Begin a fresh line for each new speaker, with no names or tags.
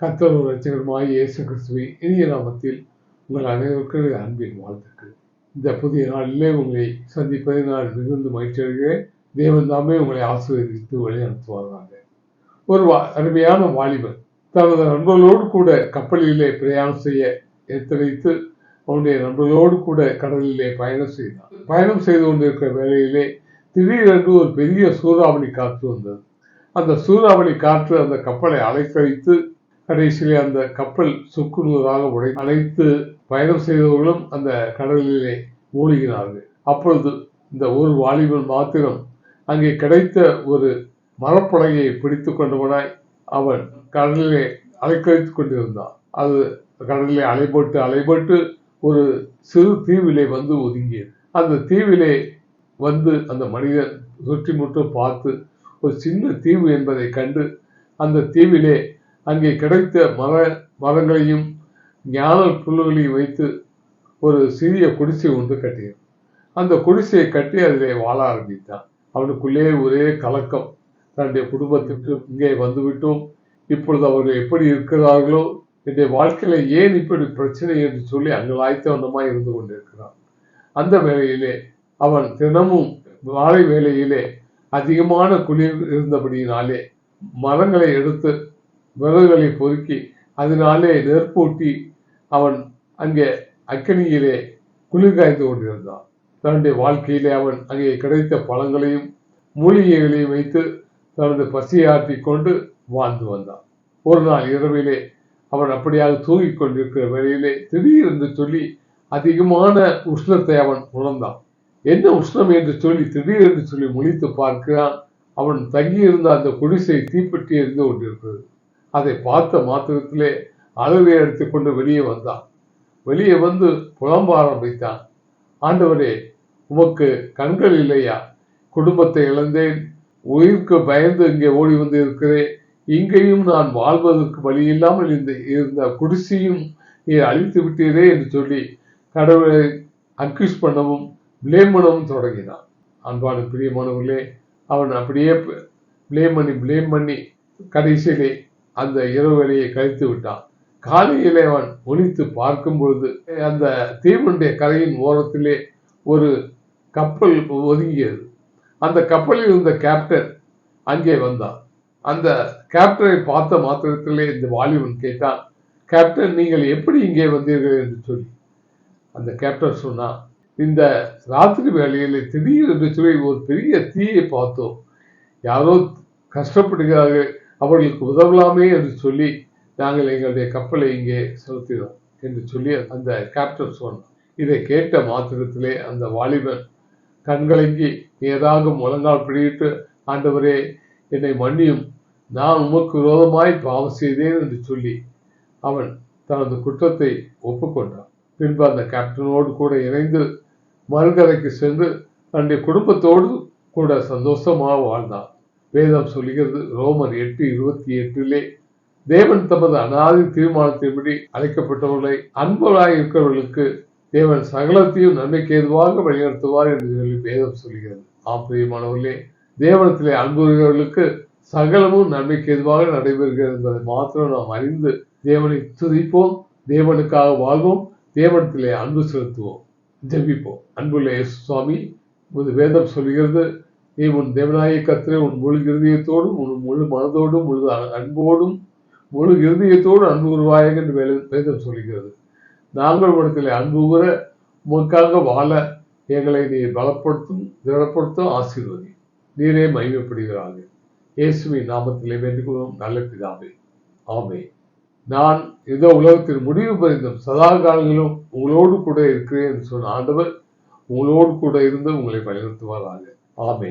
கத்தர் ரசிகரமாய் இயேசு கிறிஸ்துவின் இனிய நாமத்தில் உங்கள் அனைவருக்கும் அன்பின் வாழ்த்துக்கள். இந்த புதிய நாளிலே உங்களை சந்திப்பதை நான் மிகுந்த மகிழ்ச்சி அடைகிறேன். தேவன் தாமே உங்களை ஆசீர்வதித்து வழிநடத்துவார்கள் ஒரு வா அருமையான வாலிபன் தனது நண்பர்களோடு கூட கப்பலிலே பிரயாணம் செய்ய எத்தனைத்து அவனுடைய நண்பர்களோடு கூட கடலிலே பயணம் செய்தான். பயணம் செய்து கொண்டிருக்கிற வேலையிலே திடீரென்று ஒரு பெரிய சூறாவளி காற்று வந்தது. அந்த சூறாவளி காற்று அந்த கப்பலை அலைக்கழித்து கடைசியிலே அந்த கப்பல் சுக்குநூறாக உடை அனைத்து பயணம் செய்தவர்களும் அந்த கடலிலே மூழ்கினார்கள். அப்பொழுது இந்த ஒரு வாலிபன் மாத்திரம் அங்கே கிடைத்த ஒரு மரப்பலகையை பிடித்து கொண்டவனாய் அவன் கடலிலே அலைக்கழித்துக் கொண்டிருந்தான். அது கடலிலே அலைபட்டு அலைபட்டு ஒரு சிறு தீவிலே வந்து ஒதுங்கியது. அந்த தீவிலே வந்து அந்த மனிதன் சுற்றி முற்றும் பார்த்து ஒரு சின்ன தீவு என்பதை கண்டு அந்த தீவிலே அங்கே கிடைத்த மர மரங்களையும் ஞான புல்லுகளையும் வைத்து ஒரு சிறிய குடிசை ஒன்று கட்டினான் அந்த குடிசையை கட்டி அதிலே வாழ ஆரம்பித்தான். அவனுக்குள்ளே ஒரே கலக்கம். தன்னுடைய குடும்பத்திற்கு இங்கே வந்துவிட்டோம். இப்பொழுது அவர்கள் எப்படி இருக்கிறார்களோ என்னுடைய வாழ்க்கையில ஏன் இப்படி பிரச்சனை என்று சொல்லி அங்கலாய்த்தவனமாய் இருந்து கொண்டிருக்கிறான். அந்த வேளையிலே அவன் தினமும் மாலை வேளையிலே அதிகமான குளிர் இருந்தபடியினாலே மரங்களை எடுத்து விறகுகளை பொறுக்கி அதனாலே நெற்பூட்டி அவன் அங்கே அக்கனியிலே குளிர் காய்ந்து கொண்டிருந்தான். தன்னுடைய வாழ்க்கையிலே அவன் அங்கே கிடைத்த பழங்களையும் மூலிகைகளையும் வைத்து தனது பசியாற்றி கொண்டு வாழ்ந்து வந்தான். ஒரு நாள் இரவிலே அவன் அப்படியாக தூங்கிக் கொண்டிருக்கிற வேளையிலே திடீரென்று சொல்லி அதிகமான உஷ்ணத்தை அவன் உணர்ந்தான். என்ன உஷ்ணம் என்று சொல்லி திடீரென்று சொல்லி முழித்து பார்க்கிறான். அவன் தங்கியிருந்த அந்த குடிசை தீப்பற்றி எரிந்து கொண்டிருக்கிறது அதை பார்த்த மாத்திரத்திலே அளவை எடுத்துக்கொண்டு வெளியே வந்தான். வெளியே வந்து புலம்ப ஆரம்பித்தான். ஆண்டவரே உமக்கு கண்கள் இல்லையா? குடும்பத்தை இழந்தேன். உயிருக்கு பயந்து இங்கே ஓடி வந்து இருக்கிறேன் இங்கேயும் நான் வாழ்வதற்கு வழி இல்லாமல் இந்த இருந்த குடிசையும் நீ அழித்து விட்டீரே என்று சொல்லி கடவுளை அக்யூஸ் பண்ணவும் பிளேம் பண்ணவும் தொடங்கினான். அன்பான பிரியமானவர்களே அவன் அப்படியே பிளேம் பண்ணி பிளேம் பண்ணி கடைசியிலே அந்த இரவு வேலையை கழித்து விட்டான். காலையிலே அவன் ஒழித்து பார்க்கும் பொழுது அந்த தீவனுடைய கரையின் ஓரத்திலே ஒரு கப்பல் ஒதுங்கியது. அந்த கப்பலில் இருந்த கேப்டன் அங்கே வந்தான். அந்த கேப்டனை பார்த்த மாத்திரத்திலே இந்த வாலிபன் கேட்டான் கேப்டன் நீங்கள் எப்படி இங்கே வந்தீர்கள்? என்று சொல்லி. அந்த கேப்டன் சொன்னான் இந்த ராத்திரி வேளையில் திடீர் என்று சொல்லி ஒரு பெரிய தீயை பார்த்தோம். யாரோ கஷ்டப்படுகிறார்கள் அவர்களுக்கு உதவலாமே என்று சொல்லி நாங்கள் எங்களுடைய கப்பலை இங்கே செலுத்தினோம் என்று சொல்லி அந்த கேப்டன் சொன்னான். இதை கேட்ட மாத்திரத்திலே அந்த வாலிபன் கண்கலங்கி ஏதாக முழங்கால் பிடித்து ஆண்டவரே என்னை மன்னியும். நான் உமக்கு விரோதமாய் பாவம் செய்தேன் என்று சொல்லி அவன் தனது குற்றத்தை ஒப்புக்கொண்டான். பின்பு அந்த கேப்டனோடு கூட இணைந்து மறுகரைக்கு சென்று தன்னுடைய குடும்பத்தோடு கூட சந்தோஷமாக வாழ்ந்தான். வேதம் சொல்லுகிறது ரோமர் எட்டு இருபத்தி எட்டிலே தேவன் தமது அனாதி தீர்மானத்தின்படி அழைக்கப்பட்டவர்களை அன்பராய் இருக்கிறவர்களுக்கு தேவன் சகலத்தையும் நன்மைக்கு ஏதுவாக வழிநடத்துவார் என்று சொல்லி வேதம் சொல்கிறது ஆம் பிரியமானவர்களே தேவனத்திலே அன்புகிறவர்களுக்கு சகலமும் நன்மைக்கு எதுவாக நடைபெறுகிறது என்பதை மாத்திரம் நாம் அறிந்து தேவனை துதிப்போம் தேவனுக்காக வாழ்வோம் தேவனத்திலே அன்பு செலுத்துவோம். ஜெபிப்போம். அன்புள்ள சுவாமி உமது வேதம் சொல்கிறது நீ உன் தேவநாயக கத்திரை உன் முழு இருதயத்தோடும் உன் முழு மனதோடும் முழு அன்போடும் முழு இருதயத்தோடு அன்பு உருவாயக என்று வேதம் சொல்கிறது நாங்கள் உடத்தில் அன்பு கூற உமக்காக வாழ எங்களை நீ பலப்படுத்தும் திடப்படுத்தும் ஆசீர்வதி. நீரே மகிமைப்படுகிறார்கள். இயேசுவின் நாமத்திலே வேண்டுகிறோம் நல்ல பிதாவே. ஆமே நான் இந்த உலகத்தின் முடிவு பரிந்தும் சதா காலங்களும் உங்களோடு கூட இருக்கிறேன் என்று சொன்ன ஆண்டவர் உங்களோடு கூட இருந்து உங்களை வழிநடத்துவாராக. ஆமே